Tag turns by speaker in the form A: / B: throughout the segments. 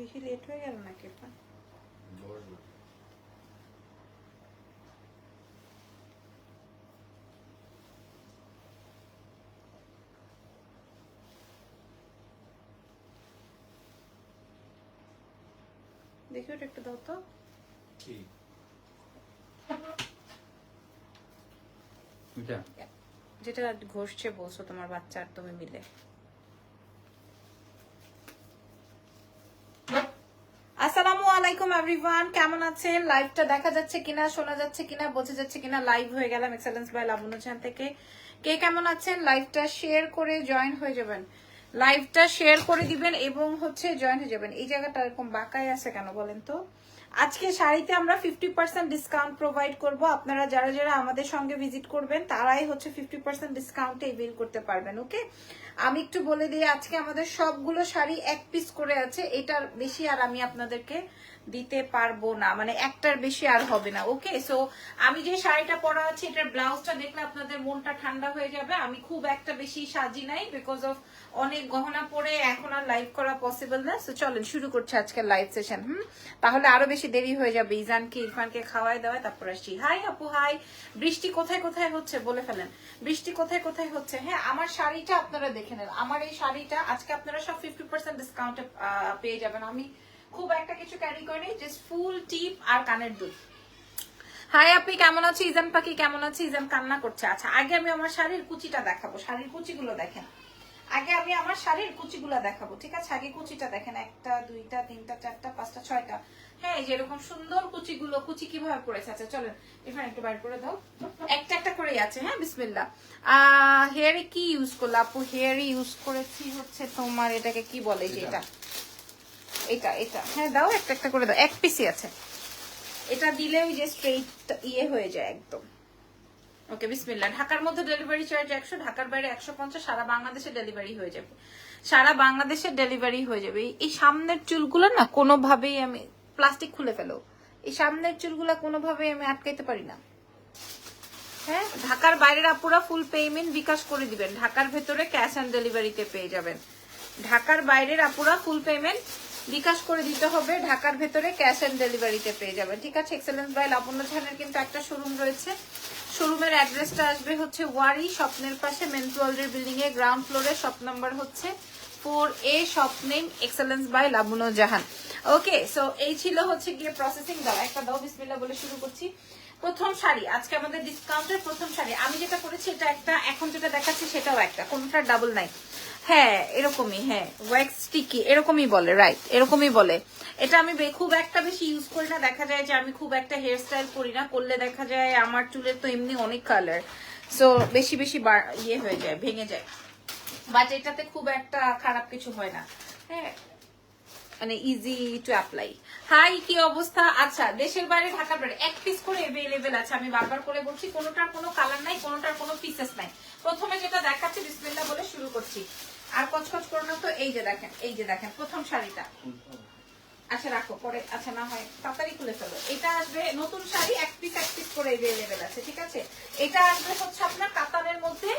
A: বেশি লেট হয়ে গেল নাকি দেখি ওটা একটু দাও তো। যেটা ঘষছে বলছো তোমার বাচ্চা আর তুমি মিলে। এভরিওয়ান কেমন আছেন? লাইভটা দেখা যাচ্ছে কিনা, শোনা যাচ্ছে কিনা, বোঝা যাচ্ছে কিনা লাইভ হয়ে গেলাম এক্সেলেন্স বাই লাবণ্য চান থেকে। কে কেমন আছেন? লাইভটা শেয়ার করে জয়েন হয়ে যাবেন। লাইভটা শেয়ার করে দিবেন এবং হচ্ছে জয়েন হয়ে যাবেন। এই জায়গাটা এরকম বাঁকায় আছে কেন বলেন তো? আজকে শাড়িতে আমরা ফিফটি পার্সেন্ট ডিসকাউন্ট প্রোভাইড করব। আপনারা যারা যারা আমাদের সঙ্গে ভিজিট করবেন, তারাই হচ্ছে ফিফটি পার্সেন্ট ডিসকাউন্টে বিল করতে পারবেন ওকে আমি একটু বলে দিই, আজকে আমাদের সবগুলো শাড়ি এক পিস করে আছে। এটার বেশি আর আমি আপনাদেরকে দিতে পারব না মানে একটার বেশি আর হবে না ওকে সো আমি যে শাড়িটা পরা আছে, এটার ব্লাউজটা দেখলে আপনাদের মনটা ঠান্ডা হয়ে যাবে। আমি খুব একটা বেশি সাজি নাই বিকজ অফ অনেক গহনা পরে এখন আর লাইভ করা পসিবল না। সো চলেন, শুরু করছে আজকে লাইভ সেশন হুম? তাহলে আরও বেশি দেরি হয়ে যাবে। ইজানকে, ইরফানকে খাওয়াই দেওয়ায়, তারপর আসছি। হাই আপু হাই বৃষ্টি কোথায় কোথায় হচ্ছে? বলে ফেলেন। বৃষ্টি কোথায় কোথায় হচ্ছে? হ্যাঁ আমার শাড়িটা আপনারা দেখে নেন। আমার এই শাড়িটা, আজকে আপনারা সব ফিফটি পার্সেন্ট ডিসকাউন্টে পেয়ে যাবেন। আমি খুব একটা কিছু ক্যারি করি জাস্ট ফুল টিপ আর কানের দুল। হাই আপনি কেমন আছে ইজান পাখি কেমন আছে? ইজান কান্না করছে। আচ্ছা আগে আমি আমার শাড়ির কুচিটা দেখাবো। শাড়ির কুচিগুলো দেখেন। আগে আমি আমার শাড়ির কুচিগুলো দেখাবো ঠিক আছে? আগে কুচিটা দেখেন একটা দুইটা তিনটা চারটা পাঁচটা ছয়টা। হ্যাঁ এই যে সুন্দর কুচিগুলো কুচি কীভাবে পড়েছে? আচ্ছা চলেন এখানে একটু বাইর করে দাও। একটা একটা করেই আছে হ্যাঁ বিসমিল্লা হেয়ারে কি ইউজ করল? আপু হেয়ারে ইউজ করেছি হচ্ছে তোমার এটাকে কি বলে যে এটা এটা। হ্যাঁ দাও একটা একটা করে দাও। এক পিসই আছে। এটা দিলে ওই যে স্ট্রেইট ইয়ে হয়ে যায় একদম। ওকে বিসমিল্লা ঢাকার মধ্যে ডেলিভারি চার্জ একশো, ঢাকার বাইরে একশো পঞ্চাশ, সারা বাংলাদেশে ডেলিভারি হয়ে যাবে। সারা বাংলাদেশে ডেলিভারি হয়ে যাবে। এই- এই সামনের চুলগুলো না কোনোভাবেই আমি প্লাস্টিক খুলে ফেলো। এই সামনের চুলগুলো কোনোভাবেই আমি আটকাইতে পারি না। হ্যাঁ ঢাকার বাইরের আপুরা ফুল পেমেন্ট বিকাশ করে দিবেন। ঢাকার ভেতরে ক্যাশ অন ডেলিভারিতে পেয়ে যাবেন। ঢাকার বাইরের আপুরা ফুল পেমেন্ট বিকাশ করে দিতে হবে, ঢাকার ভেতরে ক্যাশ অন ডেলিভারিতে পেয়ে যাবেন। ঠিক আছে, এক্সেলেন্স বাই লাবণ্য ঝানের কিন্তু একটা শোরুম রয়েছে। শোরুমের অ্যাড্রেসটা আসবে হচ্ছে ওয়ারি স্বপ্নের পাশে মেন্ট্রোয়ালের বিল্ডিং এ গ্রাউন্ড ফ্লোরে, শপ নাম্বার হচ্ছে four A, shop name excellence by Labuno Jahan. Okay so এই ছিল হচ্ছে গিয়ে প্রসেসিং দাও একটা দাও বিসমিল্লা বলে শুরু করছি। প্রথম শাড়ি, আজকে আমাদের ডিসকাউন্টের প্রথম শাড়ি। আমি যেটা করেছি, এটা একটা, এখন যেটা দেখাচ্ছি, সেটাও একটা, কোনটা ডাবল নাই হ্যাঁ এরকমই হ্যাঁ। ওয়াক্স স্টিকি এরকমই বলে রাইট এরকমই বলে। এটা আমি খুব একটা বেশি ইউজ করি না। দেখা যায় যে আমি খুব একটা হেয়ার স্টাইল করি না। করলে দেখা যায় আমার চুলের তো এমনি অনেক কালার সো বেশি বেশি ইয়ে হয়ে যায়, ভেঙে যায়। বাট এটাতে খুব একটা খারাপ কিছু হয় না। হ্যাঁ মানে ইজি টু অ্যাপ্লাই হাই কি অবস্থা? আচ্ছা দেশের বাইরে ঢাকার বাইরে। এক পিস করে এভেলেবেল আছে। আমি বারবার করে বলছি, কোনোটার কোনো কালার নাই, কোনোটার কোনো পিসেস নাই। প্রথমে যেটা দেখাচ্ছি বিসমিল্লা বলে শুরু করছি। আর কচকচ করো না তো, এই যে দেখেন, এই যে দেখেন, প্রথম শাড়িটা। আচ্ছা রাখো, পরে আচ্ছা না হয় তাড়াতাড়ি খুলে ফেলো। এটা আসবে নতুন শাড়ি, এক পিস এক পিস করে এভেলেবেল আছে, ঠিক আছে? এটা আসবে হচ্ছে আপনার কাতানের মধ্যে।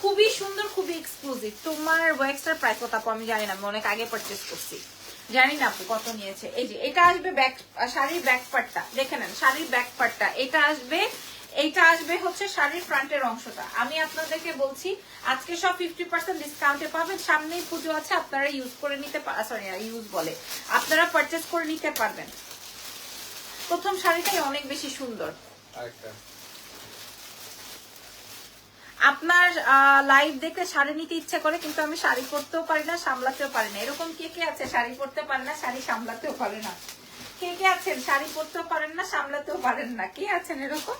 A: খুবই সুন্দর, খুবই এক্সক্লুসিভ তোমার ওয়েক্সটার প্রাইস কত আমি জানি না অনেক আগে পারচেস করছি। জানি না আপু, কত নিয়েছে? এই যে, এটা আসবে ব্যাক শাড়ির ব্যাক পার্টটা দেখে নেন, শাড়ির ব্যাক পার্টটা এটা আসবে এইটা আসবে হচ্ছে শাড়ির ফ্রন্টের অংশটা। আমি আপনাদেরকে বলছি আজকে সব ফিফটি পার্সেন্ট ডিসকাউন্টে পাবেন। সামনেই পুজো আছে আপনারা ইউজ করে নিতে সরি ইউজ বলে। আপনারা পারচেস করে নিতে পারবেন। প্রথম শাড়িটাই অনেক বেশি সুন্দর। আপনার লাইভ দেখে শাড়ি নিতে ইচ্ছা করে কিন্তু আমি শাড়ি পরতেও পারি না সামলাতেও পারি না। এরকম কে কে আছে শাড়ি পরতে পারে না শাড়ি সামলাতেও পারে না? কে কে আছেন? শাড়ি পরতেও পারেন না সামলাতেও পারেন না। কে আছেন এরকম?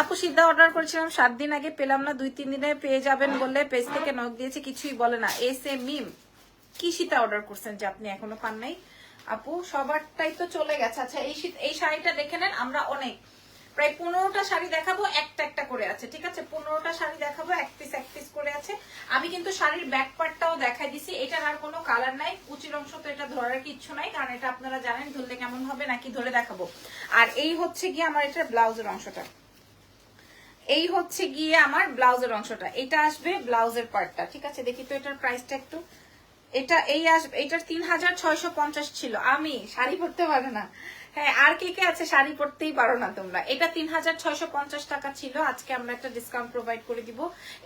A: আপু সিদ্ধা অর্ডার করেছিলাম, সাত দিন আগে পেলাম না, দুই, তিন দিনে পেয়ে যাবেন বললে পেজ থেকে নক দিয়েছে, কিছুই বলে না। এস এ মিম কি সীতা অর্ডার করছেন যে আপনি এখনও পান নাই? আপু, সবারটাই তো চলে গেছে। আচ্ছা এই এই শাড়িটা দেখে নেন, আমরা অনেক। প্রায় পনেরোটা শাড়ি দেখাবো, একটা একটা করে আছে, ঠিক আছে? পনেরোটা শাড়ি দেখাবো, এক পিস এক পিস করে আছে। আমি কিন্তু শাড়ির ব্যাক পার্টটাও দেখাই দিছি, এটার আর কোনো কালার নাই। কুচির অংশ তো এটা ধরার কিচ্ছু নাই, কারণ এটা আপনারা জানেন ধরলে কেমন হবে, নাকি ধরে দেখাবো। আর এই হচ্ছে গিয়ে আমার এটার ব্লাউজের অংশটা। এই হচ্ছে গিয়ে আমার ব্লাউজের অংশটা। এটা আসবে ব্লাউজের পার্টটা, ঠিক আছে? দেখি তো এটার প্রাইসটা একটু। এটা, এই আসবে এটার তিন হাজার ছয়শো পঞ্চাশ ছিল। আমি, শাড়ি পরতে পারো না। হ্যাঁ আর কে কে আছে শাড়ি পরতেই পারো না তোমরা? এটা তিন হাজার ছয়শো পঞ্চাশ টাকা ছিল। আজকে আমরা একটা ডিসকাউন্ট প্রোভাইড করে দিব।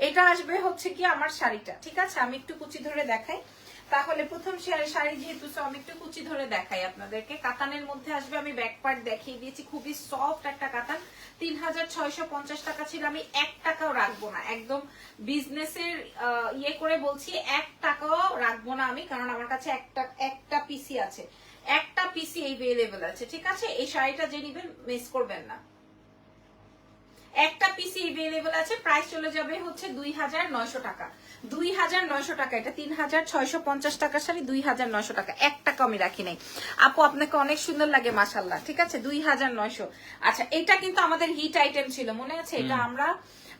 A: এটা আসবে হচ্ছে কি আমার শাড়িটা, ঠিক আছে? আমি একটু কুচি ধরে দেখাই। তাহলে প্রথম শাড়ি যেহেতু আমি একটু কুচি ধরে দেখাই আপনাদেরকে। কাতানের মধ্যে আসবে, আমি ব্যাক পার্ট দেখিয়ে দিয়েছি। খুবই সফট একটা কাতান। তিন হাজার ছয়শো পঞ্চাশ টাকা ছিল, আমি এক টাকাও রাখব না। একদম বিজনেসের ইয়ে করে বলছি, এক টাকাও রাখব না আমি, কারণ আমার কাছে একটা একটা পিসি আছে। একটা পিসি এভেলেবেল আছে, ঠিক আছে? এই শাড়িটা যে নিবেন মিস করবেন না। একটা পিসি এভেলেবেল আছে প্রাইস চলে যাবে হচ্ছে দুই হাজার নয়শো টাকা। দুই হাজার নয়শো টাকা এটা তিন হাজার ছয়শো পঞ্চাশ টাকা শাড়ি দুই হাজার নয়শো টাকা। এক টাকা আমি রাখি নাই। আপু আপনাকে অনেক সুন্দর লাগে মাসাল্লাহ ঠিক আছে? দুই হাজার নয়শো। আচ্ছা এটা কিন্তু আমাদের হিট আইটেম ছিল মনে আছে? এটা আমরা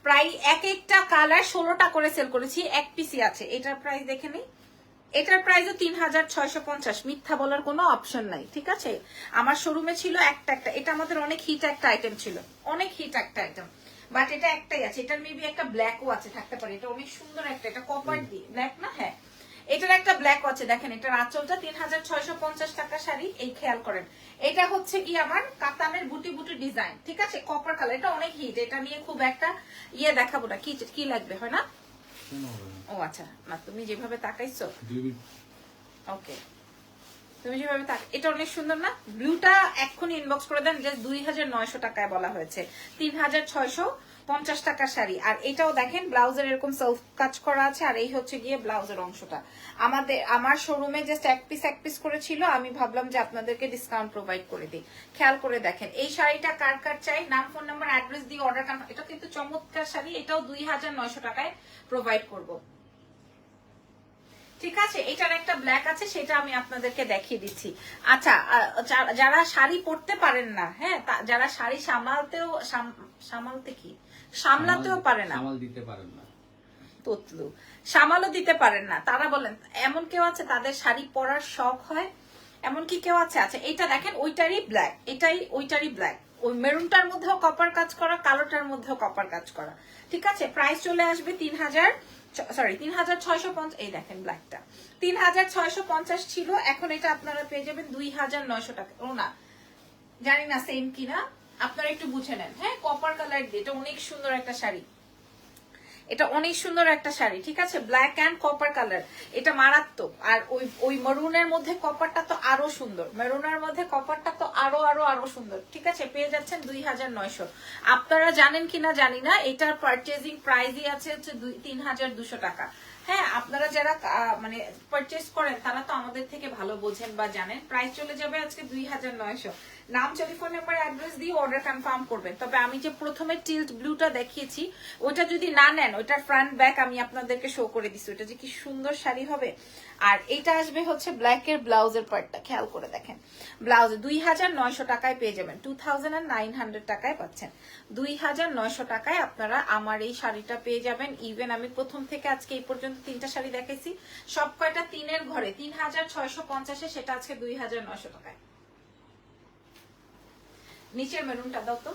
A: প্রায় এক একটা কালার ষোলোটা করে সেল করেছি এক পিসি আছে। এটার প্রাইস দেখে নিই? এটার প্রাইসও তিন হাজার ছয়শো পঞ্চাশ। মিথ্যা বলার কোনো অপশন নাই ঠিক আছে? আমার শোরুমে ছিল একটা একটা। এটা আমাদের অনেক হিট একটা আইটেম ছিল। অনেক হিট একটা আইটেম বাট এটা একটাই আছে। এটার মেবি একটা ব্ল্যাকও আছে থাকতে পারে। এটা অনেক সুন্দর একটা এটা কপার দিয়ে। ব্ল্যাক না? হ্যাঁ। এটার একটা ব্ল্যাক আছে। দেখেন এটার আঁচলটা তিন হাজার ছয়শো পঞ্চাশ টাকা শাড়ি। এই খেয়াল করেন। এটা হচ্ছে কি আমার? কাতানের বুটি বুটি ডিজাইন ঠিক আছে? কপার কালার এটা অনেক হিট এটা নিয়ে খুব একটা ইয়ে দেখাবো না। কি কি লাগবে হয় না?
B: না?
A: ও আচ্ছা। না তুমি যেভাবে তাকাইছো। ওকে। তুমি যেভাবে তাক এটা অনেক সুন্দর না? ব্লুটা এক্ষুনি ইনবক্স করে দেন জাস্ট দুই হাজার নয়শো টাকায় বলা হয়েছে। তিন হাজার ছয়শো পঞ্চাশ টাকার শাড়ি। আর এটাও দেখেন ব্লাউজের এরকম সেলফ কাজ করা আছে আর এই হচ্ছে গিয়ে ব্লাউজের অংশটা। আমাদের আমার শোরুমে জাস্ট এক পিস এক পিস করে ছিল আমি ভাবলাম যে আপনাদেরকে ডিসকাউন্ট প্রোভাইড করে দিই। খেয়াল করে দেখেন এই শাড়িটা কার কার চাই? নাম ফোন নাম্বার অ্যাড্রেস দিয়ে অর্ডার এটা কিন্তু চমৎকার শাড়ি এটাও দুই হাজার নয়শো টাকায় প্রোভাইড করব। ঠিক আছে? এটার একটা ব্ল্যাক আছে সেটা আমি আপনাদেরকে দেখিয়ে দিচ্ছি। আচ্ছা যারা শাড়ি পরতে পারেন না হ্যাঁ যারা শাড়ি সামালতেও সাম- সামালতে কি? সামলাতেও পারে না।
B: সামাল দিতে পারেন না।
A: ততলু। সামালও দিতে পারেন না। তারা বলেন এমন কেউ আছে তাদের শাড়ি পরার শখ হয়? এমন কি কেউ আছে? আচ্ছা এটা দেখেন ওইটারই ব্ল্যাক এটাই ওইটারই ব্ল্যাক ওই মেরুনটার মধ্যেও কপার কাজ করা কালোটার মধ্যেও কপার কাজ করা। ঠিক আছে? প্রাইস চলে আসবে তিন হাজার সরি তিন হাজার ছয়শো পঞ্চাশ, এই দেখেন ব্ল্যাকটা তিন হাজার ছয়শো পঞ্চাশ ছিল, এখন এটা আপনারা পেয়ে যাবেন দুই হাজার নয়শো টাকা। ও না, জানি না সেম কিনা, আপনারা একটু বুঝে নেন। হ্যাঁ কপার কালার দিয়ে এটা অনেক সুন্দর একটা শাড়ি। এটা অনেক সুন্দর একটা শাড়ি, ঠিক আছে? ব্ল্যাক অ্যান্ড কপার কালার এটা মারাত্মক। আর ওই ওই মেরুনের মধ্যে কপারটা তো আরও সুন্দর। মেরুনের মধ্যে কপারটা তো আরও আরও আরও সুন্দর। ঠিক আছে? পেয়ে যাচ্ছেন দুই হাজার নয়শো। আপনারা জানেন কিনা জানি না, এটার পারচেজিং প্রাইসই আছে হচ্ছে দুই, তিন হাজার দুশো টাকা। হ্যাঁ আপনারা যারা মানে পারচেস করেন, তারা তো আমাদের থেকে ভালো বোঝেন বা জানেন। প্রাইস চলে যাবে আজকে দুই হাজার নয়শো। নাম টেলিফোন নাম্বার অ্যাড্রেস দিয়ে অর্ডার কনফার্ম করবেন। তবে আমি যে প্রথমে টিল্ট ব্লুটা দেখিয়েছি, ওটা যদি না নেন, ওটার ফ্রন্ট ব্যাক আমি আপনাদেরকে শো করে দিচ্ছি ওটা যে কি সুন্দর শাড়ি হবে। আর এটা আসবে হচ্ছে ব্ল্যাক এর ব্লাউজের পার্টটা খেয়াল করে দেখেন। ব্লাউজ দুই হাজার নয়শো টাকায় পেয়ে যাবেন। টু থাউজেন্ড নাইন হান্ড্রেড টাকায় পাচ্ছেন। দুই হাজার নয়শো টাকায় আপনারা আমার এই শাড়িটা পেয়ে যাবেন। ইভেন আমি প্রথম থেকে আজকে এই পর্যন্ত তিনটা শাড়ি দেখাইছি। সব কয়টা তিনের ঘরে। তিন হাজার ছয়শো পঞ্চাশে সেটা আজকে দুই হাজার নয়শো টাকায়। নিচের মেরুনটা দাও তো।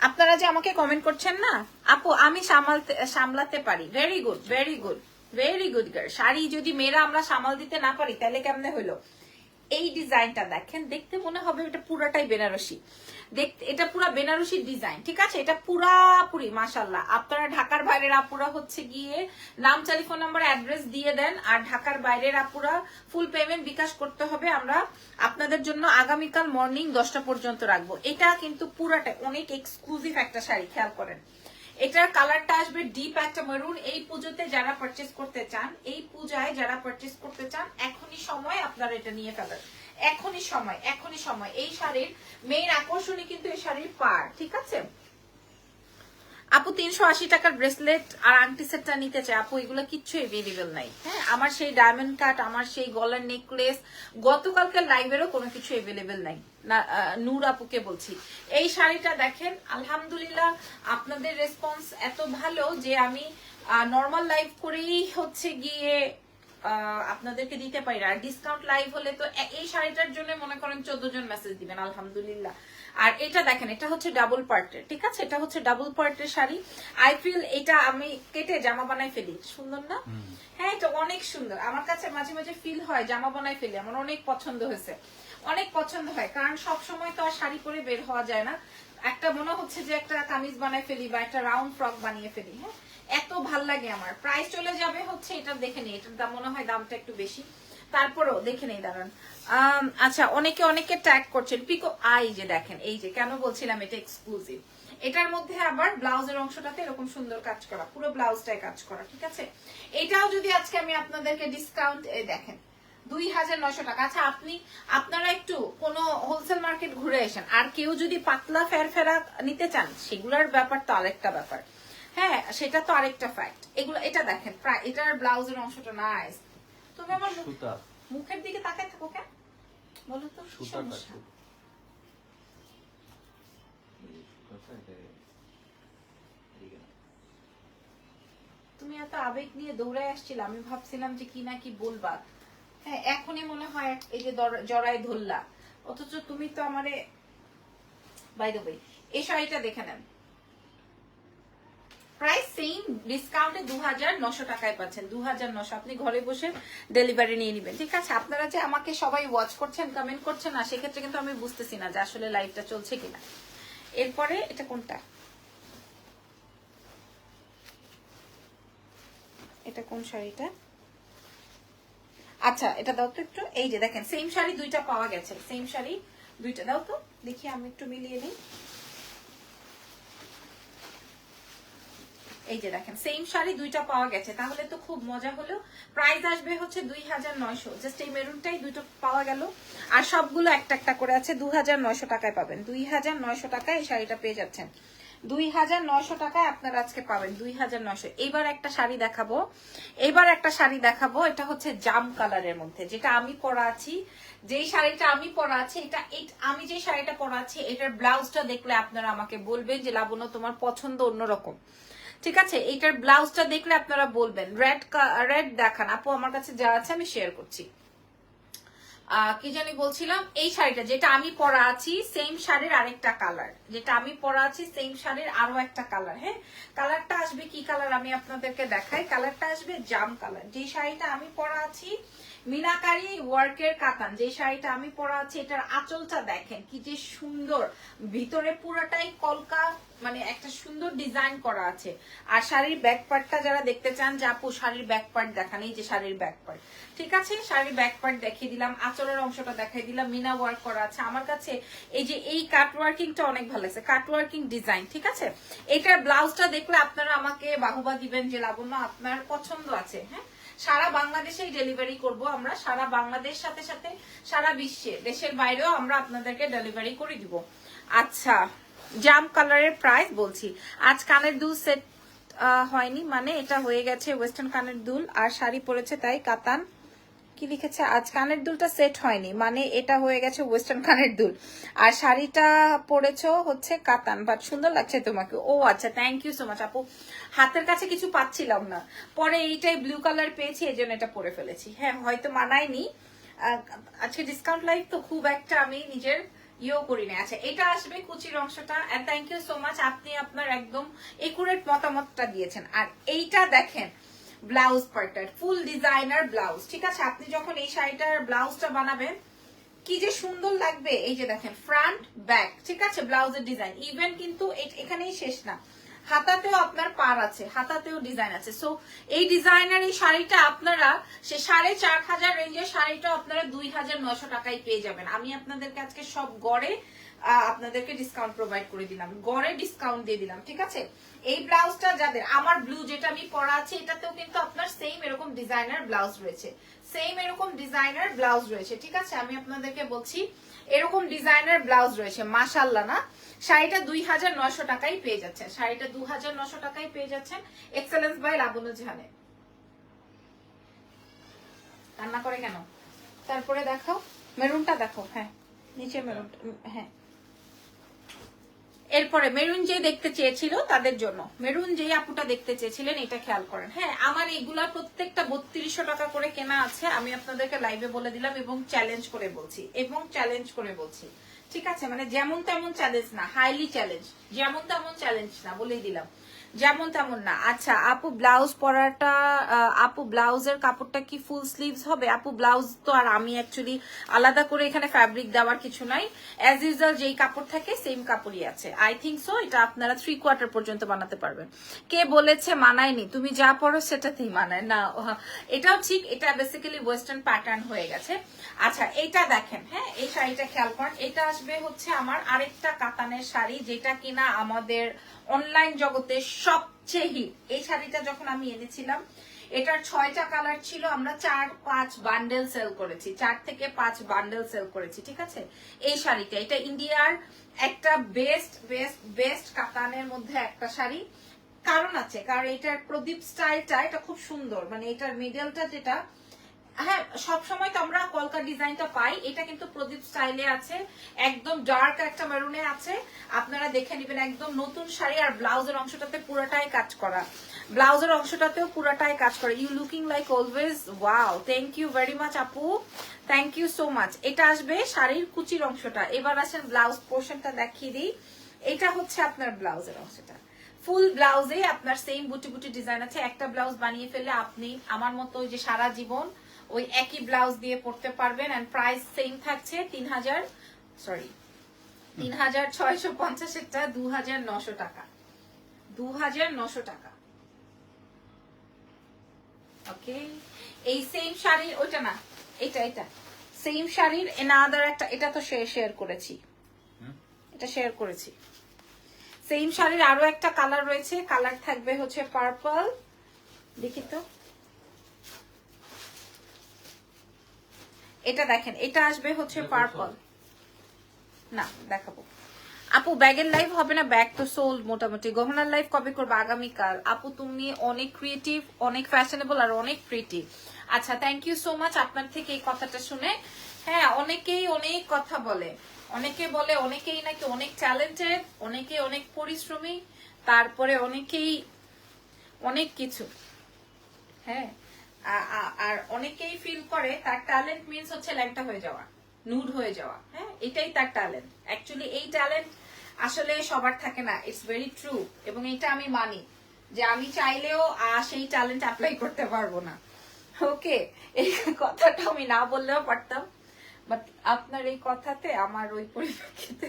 A: আপনারা যে আমাকে কমেন্ট করছেন না, আপু, আমি সামালতে, সামলাতে পারি। Very good very good very good girl sari যদি মেয়েরা আমরা সামাল দিতে না পারি, তাহলে কেমনে হইল এই ডিজাইনটা দেখেন, দেখতে মনে হবে এটা পুরাটাই বেনারসি। দেখতে, এটা পুরা বেনারসি ডিজাইন, ঠিক আছে? এটা পুরাপুরি মাশাল্লাহ আপনারা ঢাকার বাইরের আপুরা হচ্ছে গিয়ে নাম, টেলিফোন নাম্বার, অ্যাড্রেস দিয়ে দেন, আর ঢাকার বাইরের আপুরা ফুল পেমেন্ট বিকাশ করতে হবে। আমরা আপনাদের জন্য আগামীকাল মর্নিং দশটা পর্যন্ত রাখব। এটা কিন্তু পুরাটা অনেক এক্সক্লুসিভ একটা শাড়ি, খেয়াল করেন। এটার কালারটা আসবে ডিপ একটা মারুন এই পুজোতে যারা পারচেস করতে চান, এই পূজায় যারা পারচেস করতে চান, এখনই সময় আপনারা এটা নিয়ে ফেলেন এখনই সময় এখনই সময়। এই শাড়ির মেইন আকর্ষণই কিন্তু এই শাড়ির পার ঠিক আছে? আপু তিনশো আশি টাকার ব্রেসলেট আর আংটি সেটটা নিতে চাই আপু, এগুলো কিচ্ছু এভেলেবেল নাই। হ্যাঁ আমার সেই ডায়মন্ড কাট আমার সেই গলার নেকলেস গতকালকার লাইভেরও কোনো কিছু এভেলেবেল নাই। নূর আপুকে বলছি। এই শাড়িটা দেখেন, আলহামদুলিল্লাহ আপনাদের রেসপন্স এত ভালো যে আমি নর্মাল লাইভ করেই হচ্ছে গিয়ে আপনাদেরকে দিতে পারি আর ডিসকাউন্ট লাইভ হলে তো এই শাড়িটার জন্য মনে করেন চোদ্দ জন মেসেজ দিবেন, আলহামদুলিল্লাহ। আর এটা দেখেন এটা হচ্ছে ডাবল পার্টের ঠিক আছে? এটা হচ্ছে ডাবল পার্টের শাড়ি। আই ফিল এটা আমি কেটে জামা বানাই ফেলি। সুন্দর না? হ্যাঁ এটা অনেক সুন্দর। আমার কাছে মাঝে মাঝে ফিল হয় জামা বানাই ফেলি। আমার অনেক পছন্দ হয়েছে। অনেক পছন্দ হয় কারণ সব সময় তো আর শাড়ি পরে বের হওয়া যায় না। একটা মনে হচ্ছে যে একটা কামিজ বানাই ফেলি বা একটা রাউন্ড ফ্রক বানিয়ে ফেলি হ্যাঁ? এত ভালো লাগে আমার। প্রাইস চলে যাবে হচ্ছে এটা দেখে নিই এটার দাম মনে হয় দামটা একটু বেশি। তারপরেও দেখে নেই, দাঁড়ান। আচ্ছা অনেকে অনেকে ট্যাগ করছেন। পিকো আই যে দেখেন, এই যে, কেন বলছিলাম এটা এক্সক্লুসিভ এটার মধ্যে আবার ব্লাউজের অংশটাতে এরকম সুন্দর কাজ করা, পুরো ব্লাউজটাই কাজ করা, ঠিক আছে? এটাও যদি আজকে আমি আপনাদেরকে ডিসকাউন্ট দেখেন, দুই হাজার নয়শো টাকা। আচ্ছা আপনি, আপনারা একটু কোনো হোলসেল মার্কেট ঘুরে আসেন, আর কেউ যদি পাতলা ফের ফেরা নিতে চান, সেগুলোর ব্যাপার তো আরেকটা ব্যাপার। হ্যাঁ সেটা তো আরেকটা ফ্যাক্ট এগুলো, এটা দেখেন, প্রায়, এটার ব্লাউজের অংশটা নাইস তুমি আমার
B: সুতা।
A: মুখের দিকে তাকায় থাকো কেন? বলো তো
B: না।
A: তুমি এত আবেগ নিয়ে দৌড়ে আসছিল আমি ভাবছিলাম যে কি না কি বলবা। হ্যাঁ এখনই মনে হয় এই যে জড়ায় ধরলা। অথচ তুমি তো আমারে বাই দ্য ওয়ে এই শাড়িটা দেখে নেন। প্রাইস সেম ডিসকাউন্টে দু হাজার নশো টাকায় পাচ্ছেন। দু হাজার নশো, আপনি ঘরে বসে ডেলিভারি নিয়ে নেবেন। ঠিক আছে? আপনারা যে আমাকে সবাই ওয়াচ করছেন কমেন্ট করছেন না সেক্ষেত্রে কিন্তু আমি বুঝতেছি না যে আসলে লাইভটা চলছে কিনা। এরপরে এটা কোনটা? এটা কোন শাড়িটা আচ্ছা এটা দাও তো একটু। এই যে দেখেন সেম শাড়ি দুইটা পাওয়া গেছে। সেম শাড়ি দুইটা। দাও তো, দেখি আমি একটু মিলিয়ে নিই। এই যে দেখেন সেম শাড়ি দুইটা পাওয়া গেছে। তাহলে তো খুব মজা হলো। প্রাইস আসবে হচ্ছে দুই হাজার নয়শো। জাস্ট এই মেরুনটাই দুটো পাওয়া গেল। আর সবগুলো একটা একটা করে আছে দু হাজার নয়শো টাকায় পাবেন। দুই হাজার নয়শো টাকায় এই শাড়িটা পেয়ে যাচ্ছেন। দুই হাজার নয়শো টাকায় আপনারা আজকে পাবেন দুই হাজার নয়শো। এবার একটা শাড়ি দেখাবো। এবার একটা শাড়ি দেখাবো। এটা হচ্ছে জাম কালারের মধ্যে। যেটা আমি পরা আছি, যেই শাড়িটা আমি পরা আছি, এটা আমি যে শাড়িটা পরা আছি, এটার ব্লাউজটা দেখলে আপনারা আমাকে বলবেন যে, লাবণ্য, তোমার পছন্দ অন্যরকম। ঠিক আছে, এইটার ব্লাউজটা দেখলে আপনারা বলবেন। রেড রেড দেখান। আপু, আমার কাছে যা আছে আমি শেয়ার করছি। কি জানি বলছিলাম? এই শাড়িটা, যেটা আমি পরা আছি সেম শাড়ির আরেকটা কালার যেটা আমি পরা আছি সেম শাড়ির আরও একটা কালার হ্যাঁ? কালারটা আসবে কি কালার আমি আপনাদেরকে দেখাই। কালারটা আসবে জাম কালার যে শাড়িটা আমি পরা আছি মিনাকারি ওয়ার্কের কাতান, যে শাড়িটা আমি পরা আছি, এটার আঁচলটা দেখেন, কি যে সুন্দর। ভিতরে পুরাটাই কলকা মানে একটা সুন্দর ডিজাইন করা আছে। আর শাড়ির ব্যাক পার্টটা যারা দেখতে চান, যে আপু শাড়ির ব্যাক পার্ট দেখান, এই যে শাড়ির ব্যাক পার্ট ঠিক আছে? শাড়ির ব্যাক পার্ট দেখিয়ে দিলাম, আঁচলের অংশটা দেখাই দিলাম, মিনা ওয়ার্ক করা আছে। আমার কাছে এই যে এই কাট ওয়ার্কিংটা অনেক ভালো লাগছে কাট ওয়ার্কিং ডিজাইন ঠিক আছে? এটার ব্লাউজটা দেখলে আপনারা আমাকে বাহুবা দিবেন যে, লাবণ্য, আপনার পছন্দ আছে। হ্যাঁ? সারা বাংলাদেশেই ডেলিভারি করব আমরা, সারা বাংলাদেশ সাথে সাথে সারা বিশ্বে। দেশের বাইরেও আমরা আপনাদেরকে ডেলিভারি করে দিব। আচ্ছা জাম কালারের প্রাইস বলছি। আজ কানের দুল সেট হয়নি মানে এটা হয়ে গেছে ওয়েস্টার্ন কানের দুল, আর শাড়ি পরেছে তাই কাতান। কি লিখেছে? আজ কানের দুলটা সেট হয়নি মানে এটা হয়ে গেছে ওয়েস্টার্ন কানের দুল। আর শাড়িটা পরেছ হচ্ছে কাতান বাট সুন্দর লাগছে তোমাকে। ও আচ্ছা থ্যাংক ইউ সো মাচ আপু। হাতের কাছে কিছু পাচ্ছিলাম না। পরে এইটাই ব্লু কালার পেয়েছি এই জন্য এটা পরে ফেলেছি। হ্যাঁ হয়তো মানায়নি। আজকে ডিসকাউন্ট লাইফ তো খুব একটা আমি নিজের ইয়েও করি না আচ্ছা এটা আসবে কুচির অংশটা and thank you so much আপনি আপনার একদম একুরেট মতামতটা দিয়েছেন। আর এইটা দেখেন ব্লাউজ পার্টার ফুল ডিজাইনার ব্লাউজ ঠিক আছে? আপনি যখন এই শাড়িটার ব্লাউজটা বানাবেন, কি যে সুন্দর লাগবে। এই যে দেখেন ফ্রন্ট ব্যাক ঠিক আছে? ব্লাউজের ডিজাইন ইভেন কিন্তু এখানেই শেষ না। হাতাতেও আপনার পার আছে, হাতাতেও ডিজাইন আছে। সো এই ডিজাইনার এই শাড়িটা আপনারা, সে সাড়ে চার হাজার রেঞ্জের শাড়িটা আপনারা দুই হাজার নশো টাকায় পেয়ে যাবেন। আমি আপনাদেরকে আজকে সব গড়ে আপনাদেরকে ডিসকাউন্ট প্রোভাইড করে দিলাম। গড়ে ডিসকাউন্ট দিয়ে দিলাম, ঠিক আছে? এই ব্লাউজটা যাদের, আমার ব্লু যেটা আমি পরা আছে, এটাতেও কিন্তু আপনার সেম এরকম ডিজাইনার ব্লাউজ রয়েছে। সেম এরকম ডিজাইনার ব্লাউজ রয়েছে, ঠিক আছে? আমি আপনাদেরকে বলছি, এরকম ডিজাইনার ব্লাউজ রয়েছে মাশাল্লাহ না? শাড়িটা দুই হাজার নশো টাকায় পেয়ে যাচ্ছেন। শাড়িটা দু হাজার নশো টাকায় পেয়ে যাচ্ছেন এক্সেলেন্স বাই লাবণ্য জাহানে রান্না করে কেন? তারপরে দেখাও। মেরুনটা দেখো হ্যাঁ। নিচে মেরুন হ্যাঁ। এরপরে মেরুন যে দেখতে চেয়েছিল তাদের জন্য। মেরুন যে আপুটা দেখতে চেয়েছিলেন এটা খেয়াল করেন। হ্যাঁ আমার এগুলা প্রত্যেকটা বত্রিশশো টাকা করে কেনা আছে, আমি আপনাদেরকে লাইভে বলে দিলাম এবং চ্যালেঞ্জ করে বলছি, এবং চ্যালেঞ্জ করে বলছি। ঠিক আছে? মানে যেমন তেমন চ্যালেঞ্জ না হাইলি চ্যালেঞ্জ যেমন তেমন চ্যালেঞ্জ না, বলেই দিলাম। যেমন তেমন না। আচ্ছা আপু ব্লাউজ পরাটা আপু ব্লাউজের কাপড়টা কি ফুল স্লিভস হবে? আপু ব্লাউজ তো আর আমি অ্যাকচুয়ালি আলাদা করে এখানে ফ্যাব্রিক দেওয়ার কিছু নাই। অ্যাজ ইউজুয়াল যেই কাপড় থাকে সেম কাপড়ই আছে। আই থিঙ্ক সো এটা আপনারা থ্রি কোয়ার্টার পর্যন্ত বানাতে পারবেন। কে বলেছে মানায়নি? তুমি যা পড়ো সেটাতেই মানায়। না এটাও ঠিক, এটা বেসিক্যালি ওয়েস্টার্ন প্যাটার্ন হয়ে গেছে। আচ্ছা এটা দেখেন হ্যাঁ এই শাড়িটা খেয়াল করেন। এটা আসবে হচ্ছে আমার আরেকটা কাতানের শাড়ি, যেটা কিনা আমাদের অনলাইন জগতে সবচেয়ে হিট এই শাড়িটা যখন আমি এনেছিলাম, এটার ছয়টা কালার ছিল, আমরা চার পাঁচ বান্ডেল সেল করেছি। চার থেকে পাঁচ বান্ডেল সেল করেছি, ঠিক আছে? এই শাড়িটা, এটা ইন্ডিয়ার একটা বেস্ট বেস্ট বেস্ট কাতানের মধ্যে একটা শাড়ি। কারণ আছে, কারণ এটার প্রদীপ স্টাইলটা এটা খুব সুন্দর। মানে এটার মিডেলটা যেটা হ্যাঁ সবসময় তো আমরা কলকা ডিজাইনটা পাই। এটা কিন্তু প্রদীপ স্টাইলে আছে, একদম ডার্ক একটা মেরুনে আছে। আপনারা দেখে নেবেন একদম নতুন শাড়ি আর ব্লাউজের অংশটাতে পুরোটাই কাজ করা। ব্লাউজের অংশটাতেও পুরোটাই কাজ করা। You looking like always wow thank you very much আপু। থ্যাংক ইউ সো মাচ এটা আসবে শাড়ির কুচির অংশটা। এবার আসেন ব্লাউজ পোর্শনটা দেখিয়ে দিই। এটা হচ্ছে আপনার ব্লাউজের অংশটা। ফুল ব্লাউজে আপনার সেম বুটি বুটি ডিজাইন আছে। একটা ব্লাউজ বানিয়ে ফেললে আপনি, আমার মতো যে সারা জীবন ওই একই ব্লাউজ দিয়ে পড়তে পারবেন এন্ড প্রাইস সেম থাকছে তিন হাজার সরি তিন হাজার ছয়শো পঞ্চাশেরটা দু হাজার নশো টাকা। দু হাজার নশো টাকা। ওকে এই সেম শাড়ির ওইটা না এটা এটা সেম শাড়ির এনাদার একটা এটা তো শেয়ার করেছি। এটা শেয়ার করেছি। সেম শাড়ির আরও একটা কালার রয়েছে কালার থাকবে হচ্ছে পার্পল দেখি তো। এটা দেখেন এটা আসবে হচ্ছে পার্পল না দেখাবো। আপু ব্যাগের লাইভ হবে না ব্যাগ তো সোল্ড মোটামুটি। গহনার লাইভ কবে করবে? আগামীকাল। আপু তুমি অনেক ক্রিয়েটিভ অনেক ফ্যাশনেবল আর অনেক প্রিটি আচ্ছা থ্যাংক ইউ সো মাচ আপনার থেকে এই কথাটা শুনে। হ্যাঁ অনেকেই অনেক কথা বলে। অনেকে বলে অনেকেই নাকি অনেক ট্যালেন্টেড অনেকে অনেক পরিশ্রমী তারপরে অনেকেই অনেক কিছু। হ্যাঁ। আর অনেকেই ফিল করে তার ট্যালেন্ট মিনস হচ্ছে ল্যাংটা হয়ে যাওয়া নুড হয়ে যাওয়া হ্যাঁ? এটাই তার ট্যালেন্ট অ্যাকচুয়ালি এই ট্যালেন্ট আসলে সবার থাকে না। ইটস ভেরি ট্রু এবং এটা আমি মানি যে আমি চাইলেও সেই ট্যালেন্ট অ্যাপ্লাই করতে পারব না। ওকে এই কথাটা আমি না বললেও পারতাম বাট আপনার এই কথাতে, আমার ওই পরিপ্রেক্ষিতে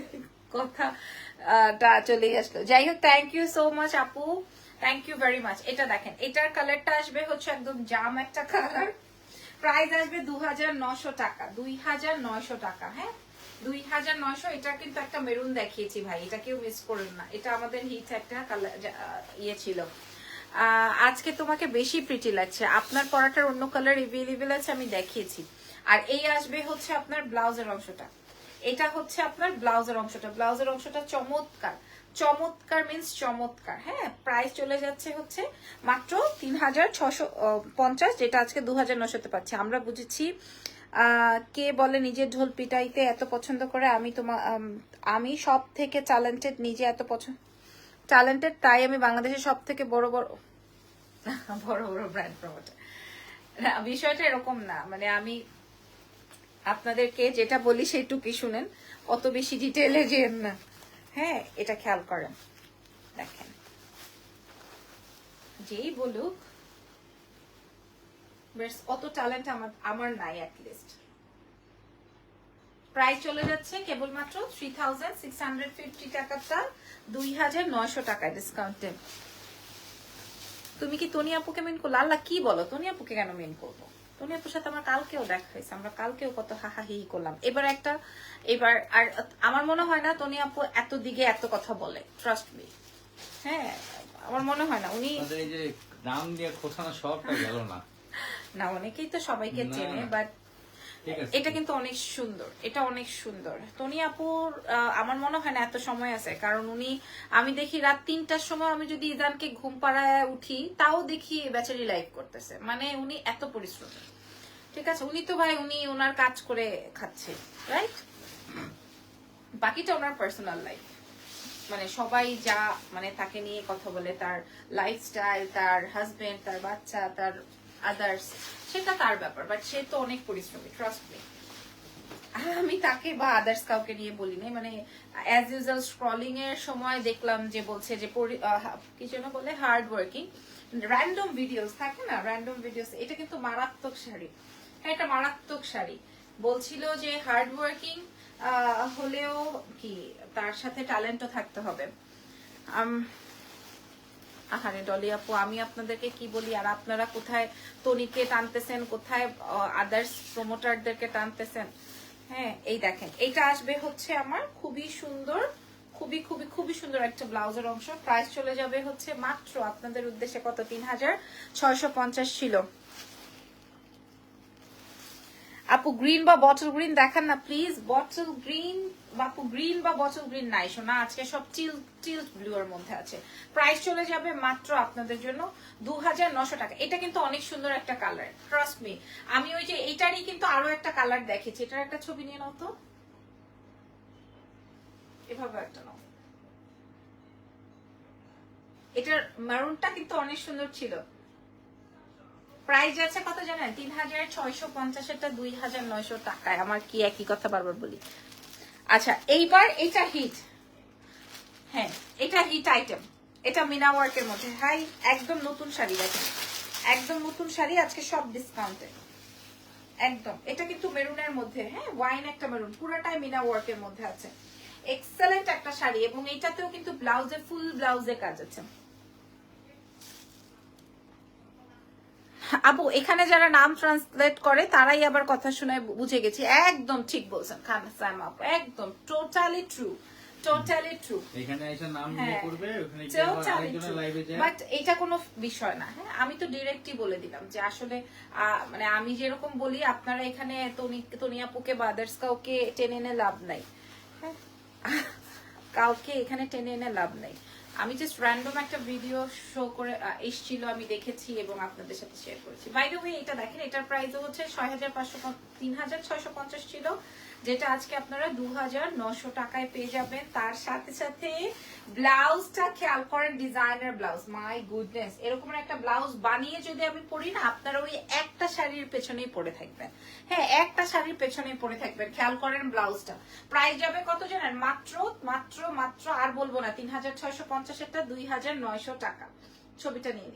A: কথাটা চলেই আসলো। যাই হোক থ্যাংক ইউ সো মাচ আপু। থ্যাংক ইউ ভেরি মাচ এটা দেখেন, এটার কালারটা আসবে হচ্ছে একদম জাম একটা কালার প্রাইস আসবে দু টাকা দুই হাজার নয়শো টাকা হ্যাঁ? দুই হাজার নয়শো, এটা কিন্তু একটা মেরুন দেখিয়েছি ভাই, এটা কেউ মিস করেন না। এটা আমাদের হিট একটা ইয়ে ছিল। আজকে তোমাকে বেশি প্রিটি লাগছে। আপনার পরাটার অন্য কালার এভেলেবেল আছে, আমি দেখিয়েছি। আর এই আসবে হচ্ছে আপনার ব্লাউজের অংশটা। এটা হচ্ছে আপনার ব্লাউজের অংশটা। ব্লাউজের অংশটা চমৎকার। চমৎকার মিন্স চমৎকার হ্যাঁ? প্রাইস চলে যাচ্ছে হচ্ছে মাত্র তিন হাজার ছশো পঞ্চাশ, যেটা আজকে দু হাজার নশোতে পাচ্ছি। আমরা বুঝেছি কে বলে নিজের ঢোল পিটাইতে এত পছন্দ করে, আমি তোমার আমি সব থেকে ট্যালেন্টেড নিজে এত পছন্দ ট্যালেন্টেড তাই আমি বাংলাদেশের সব থেকে বড় বড় বড় বড় ব্র্যান্ড প্রমোটার বিষয়টা এরকম না। মানে আমি আপনাদেরকে যেটা বলি সেইটুকুই শুনেন। অত বেশি ডিটেলে যেন না। হ্যাঁ এটা খেয়াল করেন। দেখেন। যেই বলুক অত ট্যালেন্ট আমার আমার নাই অ্যাটলিস্ট প্রাইস চলে যাচ্ছে কেবলমাত্র three thousand six hundred fifty টাকাটা দুই হাজার নয়শো টাকায় ডিসকাউন্টে তুমি কি তনি আপুকে মেন করল আল্লাহ কি বলো? তনি আপুকে কেন মেন করব? তনি আপুর সাথে আমার কালকেও দেখা হয়েছে আমরা কালকেও কত হাহা হি করলাম। এবার একটা এবার আর আমার মনে হয় না তনি আপু এত দিকে এত কথা বলে ট্রাস্ট মি হ্যাঁ আমার মনে হয় না উনি
B: নাম দিয়ে খোঁচানো সবটা গেল না।
A: না অনেকেই তো সবাইকে চেনে। বাট এটা কিন্তু অনেক সুন্দর, এটা অনেক সুন্দর। টনি আপুর আমার মনে হয় না এত সময় আছে, কারণ উনি, আমি দেখি রাত তিনটার সময় আমি যদি ইদানকে ঘুম পাড়ায় উঠি, তাও দেখি বেচারি লাইভ করতেছে। মানে উনি এত পরিশ্রমী। ঠিক আছে, উনি তো ভাই, উনি ওনার কাজ করে খাচ্ছে রাইট বাকিটা ওনার পার্সোনাল লাইফ মানে সবাই যা মানে তাকে নিয়ে কথা বলে, তার লাইফস্টাইল তার হাজবেন্ড তার বাচ্চা, তার আদার্স সেটা তার ব্যাপার বাট সে তো অনেক পরিশ্রমী ট্রাস্ট মি আমি তাকে বা আদার্স কাউকে নিয়ে বলি নাই মানে অ্যাজ ইউজুয়াল স্ক্রলিং এর সময় দেখলাম যে বলছে যে কি যেন বলে হার্ড ওয়ার্কিং র্যান্ডম ভিডিওস থাকে না? র্যান্ডম ভিডিওস এটা কিন্তু মারাত্মক শাড়ি। হ্যাঁ এটা মারাত্মক শাড়ি। বলছিল যে হার্ড ওয়ার্কিং হলেও কি, তার সাথে ট্যালেন্টও থাকতে হবে। আহারে ডলি আপু, আমি আপনাদেরকে কি বলি, আর আপনারা কোথায় তনিকে টানতেছেন, কোথায় আদার্স প্রমোটারদেরকে টানতেছেন? হ্যাঁ এই দেখেন, এইটা আসবে হচ্ছে আমার খুবই সুন্দর, খুবই খুবই খুবই সুন্দর একটা ব্লাউজের অংশ। প্রাইস চলে যাবে হচ্ছে মাত্র আপনাদের উদ্দেশ্যে কত? তিন হাজার ছয়শো পঞ্চাশ ছিল। আপু গ্রিন বা বটল গ্রিন দেখান না প্লিজ বটল গ্রিন বাপু গ্রিন বা বটল গ্রিন নাই শোনা আজকে সব চিল চিল ব্লু এর মধ্যে আছে। প্রাইস চলে যাবে মাত্র আপনাদের জন্য দু টাকা। এটা কিন্তু অনেক সুন্দর একটা কালার ট্রাস্ট মি আমি ওই যে এটারই কিন্তু আরও একটা কালার দেখেছি। এটার একটা ছবি নিয়ে নাও তো। এভাবে একটা নাও। এটার মারুনটা কিন্তু অনেক সুন্দর ছিল। প্রাইস আছে কত জানেন? তিন হাজার ছয়শো পঞ্চাশেরটা দুই হাজার নয়শো টাকায়। আমার কি একই কথা বারবার বলি? আচ্ছা এইবার এটা হিট হ্যাঁ এটা হিট আইটেম এটা মিনা ওয়ার্কের মধ্যে। হাই, একদম নতুন শাড়ি দেখেন। একদম নতুন শাড়ি, আজকে সব ডিসকাউন্টে একদম। এটা কিন্তু মেরুনের মধ্যে হ্যাঁ ওয়াইন একটা মেরুন। পুরোটাই মিনা ওয়ার্কের মধ্যে আছে। এক্সেলেন্ট একটা শাড়ি এবং এইটাতেও কিন্তু ব্লাউজে ফুল ব্লাউজে কাজ আছে। আপু এখানে যারা নাম ট্রান্সলেট করে তারাই আবার কথা শুনে বুঝে গেছি। একদম ঠিক বলছেন খান সাইম আপু একদম টোটালি ট্রু টোটালি ট্রু
B: এখানে এসে নাম
A: হ্যাঁ।
B: দিয়ে করবে ওখানে আরেকজনের লাইভে যায়।
A: বাট এটা কোনো বিষয় না হ্যাঁ? আমি তো ডিরেক্টই বলে দিলাম যে আসলে মানে আমি যেরকম বলি আপনারা এখানে তনি তনিয়াপুকে বা আদার্স কাউকে টেনে এনে লাভ নাই হ্যাঁ? কাউকে এখানে টেনে এনে লাভ নাই। আমি জাস্ট র্যান্ডম একটা ভিডিও শো করে এসেছিল, আমি দেখেছি এবং আপনাদের সাথে শেয়ার করেছি। বাই দ্য ওয়ে এটা দেখেন, এটার প্রাইস হচ্ছে ছয় হাজার পাঁচশো তিন হাজার ছয়শো পঞ্চাশ ছিল। যেটা আজকে আপনারা দু টাকায় পেয়ে যাবেন। তার সাথে সাথে ব্লাউজটা খেয়াল করেন, ডিজাইনার ব্লাউজ। মাই গুডনেস, এরকম একটা ব্লাউজ বানিয়ে যদি আমি পরি না, আপনারা ওই একটা শাড়ির পেছনেই পরে থাকবেন। হ্যাঁ একটা শাড়ির পেছনেই পরে থাকবেন, খেয়াল করেন ব্লাউজটা। প্রাইস যাবে কত জানেন? মাত্র মাত্র মাত্র, আর বলব না তিন হাজার ছয়শো পঞ্চাশেরটা দুই হাজার নয়শো টাকা। ছবিটা নিয়ে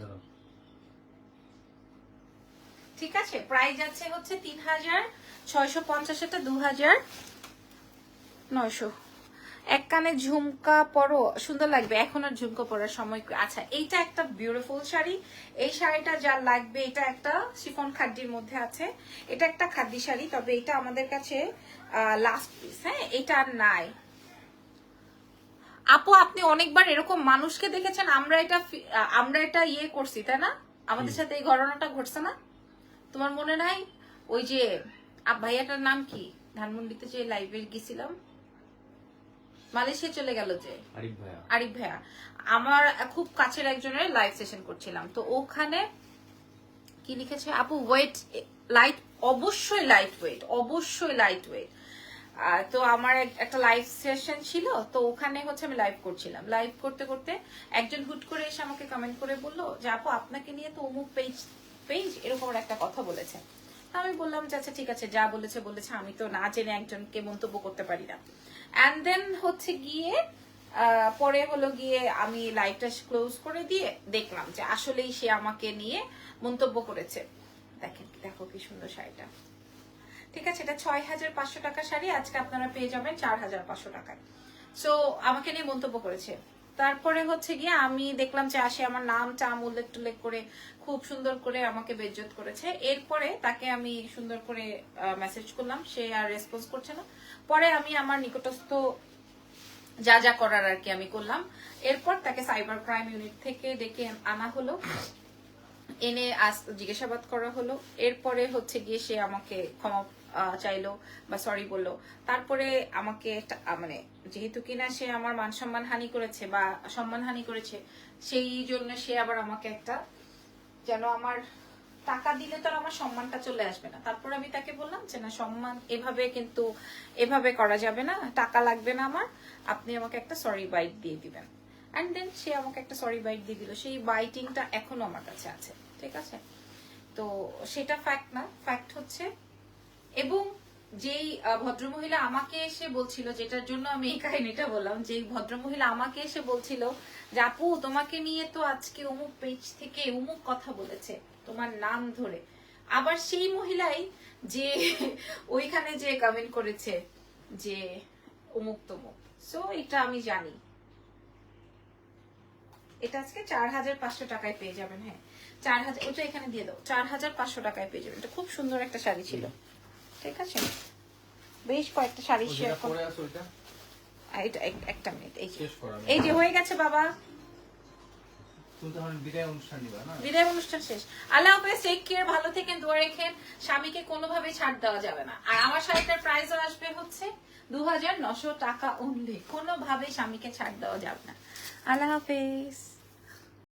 B: ধরো।
A: ঠিক আছে? প্রাইস আছে হচ্ছে তিন হাজার ছয়শো পঞ্চাশেরটা দু হাজার নয়শো। এক কানে ঝুমকা পরো সুন্দর লাগবে। এখন আর ঝুমকা পরার সময় আচ্ছা এইটা একটা বিউটিফুল শাড়ি। এই শাড়িটা যার লাগবে এটা একটা শিফন খাদ্যির মধ্যে আছে। এটা একটা খাদ্যি শাড়ি তবে এটা আমাদের কাছে লাস্ট পিস হ্যাঁ এটা আর নাই। আপু আপনি অনেকবার এরকম মানুষকে দেখেছেন? আমরা এটা আমরা এটা ইয়ে করছি তাই না? আমাদের সাথে এই ঘটনাটা ঘটছে না? তোমার মনে নাই? ওই যে ভাইয়াটার নাম কি? ধানমন্ডিতে যে লাইভে গেছিলাম। মালয়েশিয়া চলে গেল যে।
B: আরিফ ভাইয়া।
A: আমার খুব কাছের একজনের লাইভ সেশন করছিলাম। তো ওখানে কি লিখেছে? আপু ওয়েট লাইট অবশ্যই লাইট ওয়েট অবশ্যই লাইট ওয়েট তো আমার একটা লাইভ সেশন ছিল। তো ওখানে হচ্ছে আমি লাইভ করছিলাম। লাইভ করতে করতে একজন হুট করে এসে আমাকে কমেন্ট করে বলল যে আপু আপনাকে নিয়ে তো অমুক পেজ পেজ এরকম একটা কথা বলেছে। আমি বললাম যে আচ্ছা ঠিক আছে, যা বলেছে বলেছে। আমি তো না জেনে একজনকে মন্তব্য করতে পারি না। অ্যান্ড দেন হচ্ছে গিয়ে পরে হলো গিয়ে আমি লাইভটা ক্লোজ করে দিয়ে দেখলাম যে, আসলেই সে আমাকে নিয়ে মন্তব্য করেছে। দেখেন দেখো কি সুন্দর শাড়িটা। ঠিক আছে, এটা ছয় হাজার পাঁচশো টাকা শাড়ি। আজকে আপনারা পেয়ে যাবেন চার হাজার পাঁচশো টাকায়। সো আমাকে নিয়ে মন্তব্য করেছে। তারপরে হচ্ছে গিয়ে আমি দেখলাম যে আসে আমার নাম টাম উল্লেখ টুল্লেখ করে খুব সুন্দর করে আমাকে বেজ্জত করেছে। এরপরে তাকে আমি সুন্দর করে মেসেজ করলাম। সে আর রেসপন্স করছে না। পরে আমি আমার নিকটস্থ যা যা করার আর কি আমি করলাম। এরপর তাকে সাইবার ক্রাইম ইউনিট থেকে ডেকে আনা হলো। এনে জিজ্ঞাসাবাদ করা হলো। এরপরে হচ্ছে গিয়ে সে আমাকে ক্ষমা চাইলো বা সরি বলল। তারপরে আমাকে মানে যেহেতু কিনা সে আমার মান সম্মান হানি করেছে বা সম্মান হানি করেছে, সেই জন্য সে আবার আমাকে একটা যেন আমার টাকা দিলে তো আমার সম্মানটা চলে আসবে না। তারপর আমি তাকে বললাম যে, না, সম্মান এভাবে কিন্তু এভাবে করা যাবে না, টাকা লাগবে না আমার, আপনি আমাকে একটা সরি বাইট দিয়ে দিবেন। অ্যান্ড দেন সে আমাকে একটা সরি বাইট দিয়ে দিল। সেই বাইটিংটা এখনও আমার কাছে আছে, ঠিক আছে? তো সেটা ফ্যাক্ট না ফ্যাক্ট হচ্ছে এবং যেই ভদ্রমহিলা আমাকে এসে বলছিল, যেটার জন্য আমি এই কাহিনীটা বললাম, যেই ভদ্রমহিলা আমাকে এসে বলছিল যে, আপু, তোমাকে নিয়ে তো আজকে অমুক পেজ থেকে অমুক কথা বলেছে, তোমার নাম ধরে। আবার সেই মহিলাই যে, ওইখানে যে কমেন্ট করেছে যে, অমুক তমুক। সো এটা আমি জানি। এটা আজকে চার হাজার পাঁচশো টাকায় পেয়ে যাবেন হ্যাঁ। চার হাজার, ওটা এখানে দিয়ে দাও। চার হাজার পাঁচশো টাকায় পেয়ে যাবেন। এটা খুব সুন্দর একটা শাড়ি ছিল। ঠিক আছে? বেশ কয়েকটা শাড়ি শেয়ার
B: আছে
A: এটা একটা মিনিট এই
B: করা
A: এই যে হয়ে গেছে বাবা।
B: বিদায় অনুষ্ঠান
A: শেষ। আল্লাহ হাফেজ টেক কেয়ার ভালো দোয়া রেখেন। স্বামীকে কোনোভাবে ছাড় দেওয়া যাবে না। আর আমার শাড়িটার প্রাইসও আসবে হচ্ছে দু হাজার নশো টাকা অনলি কোনোভাবেই স্বামীকে ছাড় দেওয়া যাবে না। আল্লাহ হাফেজ।